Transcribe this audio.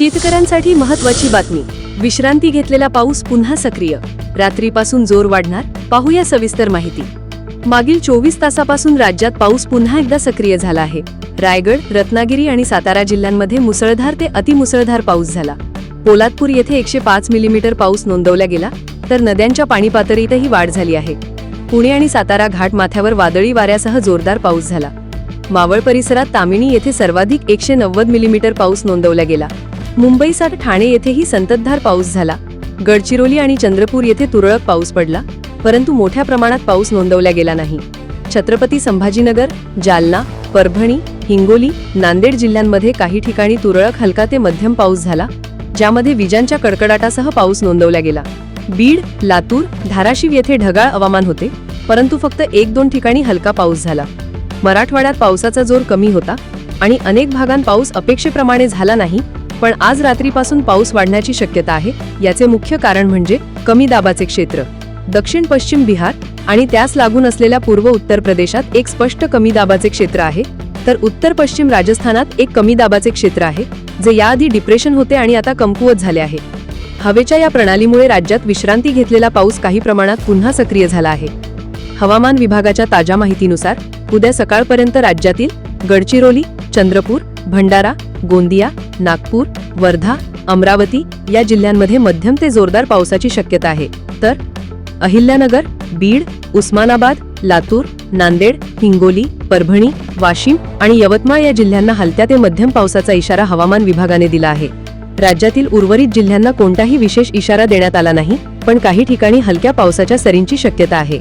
शेतकऱ्यांसाठी महत्वाची बातमी. विश्रांती घेतलेला पाऊस पुन्हा सक्रिय. रात्रीपासून जोर वाढणार? पाहूया सविस्तर माहिती. मागील चोवीस तासापासून राज्यात पाऊस पुन्हा एकदा सक्रिय झाला आहे. रायगड रत्नागिरी आणि सातारा जिल्ह्यांमध्ये मुसळधार ते अतिमुसळधार पाऊस झाला. पोलादपूर येथे एकशे पाच मिलीमीटर पाऊस नोंदवला गेला तर नद्यांच्या पाणी पातळीतही वाढ झाली आहे. पुणे आणि सातारा घाट माथ्यावर वादळी वाऱ्यासह जोरदार पाऊस झाला. मावळ परिसरात तामिणी येथे सर्वाधिक एकशे नव्वद मिलीमीटर पाऊस नोंदवला गेला. मुंबईसह ठाणे येथेही संततधार पाऊस झाला. गडचिरोली आणि चंद्रपूर येथे तुरळक पाऊस पडला परंतु मोठ्या प्रमाणात पाऊस नोंदवला गेला नाही. छत्रपती संभाजीनगर जालना परभणी हिंगोली नांदेड जिल्ह्यांमध्ये काही ठिकाणी तुरळक हलका ते मध्यम पाऊस झाला ज्यामध्ये विजांच्या कडकडाटासह पाऊस नोंदवला गेला. बीड लातूर धाराशिव येथे ढगाळ हवामान होते परंतु फक्त एक दोन ठिकाणी हलका पाऊस झाला. मराठवाड्यात पावसाचा जोर कमी होता आणि अनेक भागांत पाऊस अपेक्षेप्रमाणे झाला नाही पण आज रात्रीपासून पाऊस वाढण्याची शक्यता आहे. याचे मुख्य कारण म्हणजे कमी दाबाचे क्षेत्र. दक्षिण पश्चिम बिहार आणि त्यास लागून असलेल्या पूर्व उत्तर प्रदेशात एक स्पष्ट कमी दाबाचे क्षेत्र आहे. तर उत्तर पश्चिम राजस्थानात एक कमी दाबाचे क्षेत्र आहे जे याआधी डिप्रेशन होते आणि आता कमकुवत झाले आहे. हवेच्या या प्रणालीमुळे राज्यात विश्रांती घेतलेला पाऊस काही प्रमाणात पुन्हा सक्रिय झाला आहे. हवामान विभागाच्या ताज्या माहितीनुसार उद्या सकाळपर्यंत राज्यातील गडचिरोली चंद्रपूर भंडारा गोंदिया नागपूर वर्धा अमरावती या जिल्ह्यांमध्ये मध्यम ते जोरदार पावसाची शक्यता आहे. तर अहिल्यानगर बीड उस्मानाबाद लातूर नांदेड हिंगोली परभणी वाशिम आणि यवतमाळ या जिल्ह्यांना हलत्या ते मध्यम पावसाचा इशारा हवामान विभागाने दिला आहे. राज्यातील उर्वरित जिल्ह्यांना कोणताही विशेष इशारा देण्यात आला नाही पण काही ठिकाणी हलक्या पावसाच्या सरींची शक्यता आहे.